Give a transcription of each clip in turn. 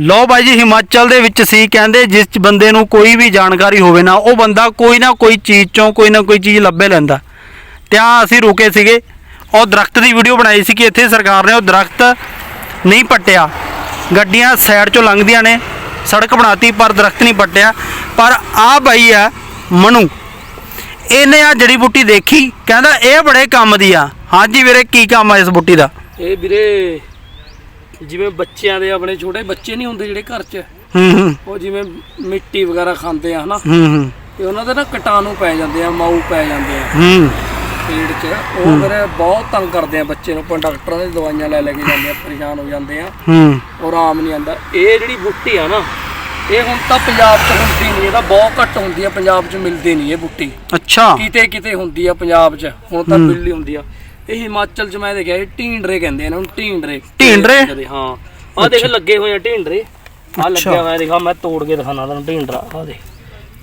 ਲਓ ਬਾਈ ਜੀ, ਹਿਮਾਚਲ ਦੇ ਵਿੱਚ ਸੀ ਕਹਿੰਦੇ, ਜਿਸ ਬੰਦੇ ਨੂੰ ਕੋਈ ਵੀ ਜਾਣਕਾਰੀ ਹੋਵੇ ਨਾ, ਉਹ ਬੰਦਾ ਕੋਈ ਨਾ ਕੋਈ ਚੀਜ਼ ਚੋਂ ਕੋਈ ਨਾ ਕੋਈ ਚੀਜ਼ ਲੱਭੇ ਲੈਂਦਾ। ਤੇ ਅਸੀਂ ਰੁਕੇ ਸੀਗੇ। ਉਹ ਦਰਖਤ ਦੀ ਵੀਡੀਓ ਬਣਾਈ ਸੀ ਕਿ ਇੱਥੇ ਸਰਕਾਰ ਨੇ ਉਹ ਦਰਖਤ ਨਹੀਂ ਪੱਟਿਆ। ਗੱਡੀਆਂ ਸਾਈਡ ਚੋਂ ਲੰਘਦੀਆਂ ਨੇ, ਸੜਕ ਬਣਾਤੀ, ਪਰ ਦਰਖਤ ਨਹੀਂ ਪੱਟਿਆ। ਪਰ ਆ ਬਾਈ ਆ, ਮਨੂ। ਇਹਨੇ ਆ ਜੜੀ ਬੂਟੀ ਦੇਖੀ, ਕਹਿੰਦਾ ਇਹ ਬੜੇ ਕੰਮ ਦੀ ਆ। ਹਾਂਜੀ ਵੀਰੇ, ਕੀ ਕੰਮ ਆ ਇਸ ਬੂਟੀ ਦਾ? ਇਹ ਵੀਰੇ ਜਿਵੇਂ ਬੱਚਿਆਂ ਦੇ ਆਪਣੇ ਛੋਟੇ ਬੱਚੇ ਨਹੀਂ ਹੁੰਦੇ ਜਿਹੜੇ ਘਰ 'ਚ। ਹੂੰ ਹੂੰ। ਉਹ ਜਿਵੇਂ ਮਿੱਟੀ ਵਗੈਰਾ ਖਾਂਦੇ ਆ ਹਨਾ? ਹੂੰ ਹੂੰ। ਤੇ ਉਹਨਾਂ ਦੇ ਨਾ ਕੀਟਾਣੂ ਪੈ ਜਾਂਦੇ ਆ ਮਾਊ ਪੈ ਜਾਂਦੇ ਆ। ਹੂੰ। 'ਚ। ਉਹ ਫਿਰ ਬਹੁਤ ਤੰਗ ਕਰਦੇ ਆ ਬੱਚੇ ਨੂੰ ਪਰ ਡਾਕਟਰਾਂ ਦੀ ਦਵਾਈਆਂ ਲੈ ਲੈ ਕੇ ਜਾਂਦੇ ਆ ਪਰੇਸ਼ਾਨ ਹੋ ਜਾਂਦੇ ਆ। ਹੂੰ। ਔਰ ਆਰਾਮ ਨਹੀਂ ਆਉਂਦਾ। ਇਹ ਜਿਹੜੀ ਬੂਟੀ ਆ ਨਾ ਇਹ ਹੁਣ ਤਾਂ ਪੰਜਾਬ 'ਚ ਹੁੰਦੀ ਨਹੀਂ ਇਹਦਾ ਬਹੁਤ ਘੱਟ ਹੁੰਦੀ ਆ ਪੰਜਾਬ 'ਚ ਮਿਲਦੀ ਨਹੀਂ ਇਹ ਬੂਟੀ। ਅੱਛਾ। ਕਿਤੇ ਕਿਤੇ ਹੁੰਦੀ ਆ ਪੰਜਾਬ 'ਚ ਹੁਣ ਤਾਂ ਬਿੱਲੀ ਹੁੰਦੀ ਆ। ਇਹ ਹਿਮਾਚਲ 'ਚ ਮੈਂ ਦੇਖਿਆ ਇਹ ਢੀਂਡਰੇ ਕਹਿੰਦੇ ਆ ਇਹਨਾਂ ਨੂੰ ਢੀਂਡਰੇ। ਢੀਂਡਰੇ? ਕਦੇ ਹਾਂ। ਆਹ ਦੇਖ ਲੱਗੇ ਹੋਏ ਆ ਢੀਂਡਰੇ। ਆ ਲੱਗਿਆ ਹੋਇਆ ਦੇਖਾ ਮੈਂ ਤੋੜ ਕੇ ਦਿਖਾਣਾ ਤੁਹਾਨੂੰ ਢੀਂਡਰਾ ਆ ਦੇ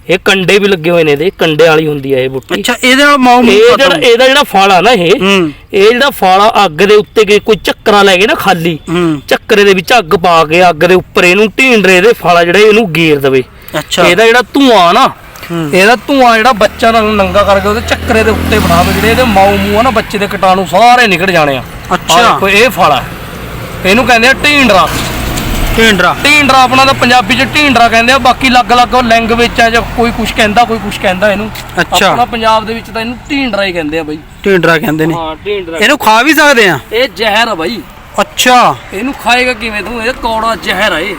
ਇਹ ਕੰਡੇ ਵੀ ਲੱਗੇ ਹੋਏ ਨੇ ਇਹਦੇ ਕੰਡੇ ਵਾਲੀ ਹੁੰਦੀ ਆ ਇਹ ਬੂਟੀ। ਅੱਛਾ ਇਹਦੇ ਨਾਲ ਮਾਉ ਇਹ ਜਿਹੜਾ ਇਹਦਾ ਜਿਹੜਾ ਫਲ ਆ ਨਾ ਇਹ ਹੂੰ। ਇਹ ਜਿਹੜਾ ਫਲ ਆ ਅੱਗ ਦੇ ਉੱਤੇ ਕਿ ਕੋਈ ਚੱਕਰਾ ਲੈ ਕੇ ਨਾ ਖਾਲੀ ਹੂੰ। ਚੱਕਰੇ ਦੇ ਵਿੱਚ ਅੱਗ ਪਾ ਕੇ ਅੱਗ ਦੇ ਉੱਪਰ ਇਹਨੂੰ ਢੀਂਡਰੇ ਦੇ ਫਲ ਆ ਜਿਹੜੇ ਇਹਨੂੰ ਗੇਰ ਦੇਵੇ। ਅੱਛਾ। ਇਹਦਾ ਜਿਹੜਾ ਧੂਆਂ ਨਾ। ਇਹਦਾ ਧੂਆਂ ਜਿਹੜਾ ਬੱਚਾ ਨੂੰ ਨੰਗਾ ਕਰਕੇ ਉਹਦੇ ਚੱਕਰੇ ਦੇ ਉੱਤੇ ਬਣਾ ਦੋ ਜਿਹੜੇ ਇਹਦੇ ਮਾਊ ਮੂੰਹ ਆ ਨਾ ਬੱਚੇ ਦੇ ਕੀਟਾਣੂ ਸਾਰੇ ਨਿਕਲ ਜਾਣੇ ਆ। ਅੱਛਾ। ਆਹ ਦੇਖੋ ਇਹ ਫਲ ਆ। ਇਹਨੂੰ ਕਹਿੰਦੇ ਆ ਢੀਂਡਰਾ। ਢੇਂਡਰਾ। ਢੀਂਡਰਾ ਆਪਣਾ ਤਾਂ ਪੰਜਾਬੀ ਚ ਢੀਂਡਰਾ ਕਹਿੰਦੇ ਆ ਬਾਕੀ ਅਲੱਗ-ਅਲੱਗ ਲੈਂਗੁਏਜ ਆ ਜਾਂ ਕੋਈ ਕੁਝ ਕਹਿੰਦਾ ਕੋਈ ਕੁਝ ਕਹਿੰਦਾ ਇਹਨੂੰ। ਅੱਛਾ। ਆਪਣਾ ਪੰਜਾਬ ਦੇ ਵਿੱਚ ਤਾਂ ਇਹਨੂੰ ਢੀਂਡਰਾ ਹੀ ਕਹਿੰਦੇ ਆ ਬਾਈ। ਢੇਂਡਰਾ ਕਹਿੰਦੇ ਨੇ। ਹਾਂ ਢੀਂਡਰਾ। ਇਹਨੂੰ ਖਾ ਵੀ ਸਕਦੇ ਆ? ਇਹ ਜ਼ਹਿਰ ਆ ਬਾਈ। ਅੱਛਾ। ਇਹਨੂੰ ਖਾਏਗਾ ਕਿਵੇਂ ਤੂੰ? ਇਹ ਕੌੜਾ ਜ਼ਹਿਰ ਆ ਇਹ।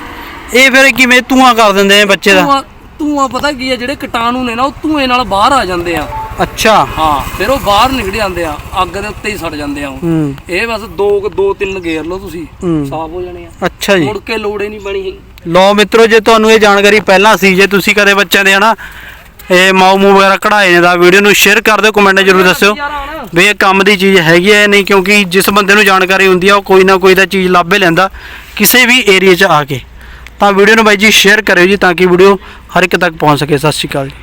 ਇਹ ਫਿਰ ਕਿਵੇਂ ਧੂਆਂ ਕਰ ਦਿੰਦੇ ਨੇ ਬੱਚੇ ਦਾ? ਧੂਆਂ ਧੂਆਂ ਪਤਾ ਕੀ ਆ ਜਿਹੜੇ ਕੀਟਾਣੂ ਨੇ ਨਾ ਉਹ ਧੂਏ ਨਾਲ ਬਾਹਰ ਆ ਜਾਂਦੇ ਆ। ਅੱਛਾ। ਹਾਂ ਫਿਰ ਉਹ ਬਾਹਰ ਨਿਕਲ ਜਾਂਦੇ ਆ ਅੱਗ ਦੇ ਉੱਤੇ ਹੀ ਸੜ ਜਾਂਦੇ ਆ ਉਹ। ਹੂੰ। ਇਹ ਬਸ ਦੋ ਦੋ ਤਿੰਨ ਗੇਰ ਲਓ ਤੁਸੀਂ ਹੂੰ। ਸਾਫ਼ ਹੋ ਜਾਣੇ ਆ। ਅੱਛਾ ਜੀ। ਮੁੜ ਕੇ ਲੋੜੇ ਨਹੀਂ ਬਣੀ ਹੈਗੀ। ਲੋ ਮਿੱਤਰੋ ਜੇ ਤੁਹਾਨੂੰ ਇਹ ਜਾਣਕਾਰੀ ਪਹਿਲਾਂ ਸੀ ਜੇ ਤੁਸੀਂ ਕਦੇ ਬੱਚਿਆਂ ਦੇ ਹਨਾ ਇਹ ਮਾਊ ਮੂ ਵਗੈਰਾ ਕਢਾਏ ਨੇ ਦਾ ਵੀਡੀਓ ਨੂੰ ਸ਼ੇਅਰ ਕਰ ਦਿਓ ਕਮੈਂਟ ਜਰੂਰ ਦੱਸਿਓ। ਵੀ ਇਹ ਕੰਮ ਦੀ ਚੀਜ਼ ਹੈਗੀ ਹੈ ਨਹੀਂ ਕਿਉਂਕਿ ਜਿਸ ਬੰਦੇ ਨੂੰ ਜਾਣਕਾਰੀ ਹੁੰਦੀ ਆ ਉਹ ਕੋਈ ਨਾ ਕੋਈ ਤਾਂ ਚੀਜ਼ ਲੱਭੇ ਲੈਂਦਾ ਕਿਸੇ ਵੀ ਏਰੀਆ 'ਚ ਆ ਕੇ। ਤਾਂ ਵੀਡੀਓ ਨੂੰ ਬਾਈ ਜੀ ਸ਼ੇਅਰ ਕਰਿਓ ਜੀ ਤਾਂ ਕਿ ਵੀਡੀਓ ਹਰ ਇੱਕ ਤੱਕ ਪਹੁੰਚ ਸਕੇ। ਸਤਿ ਸ਼੍ਰੀ ਅਕਾਲ ਜੀ।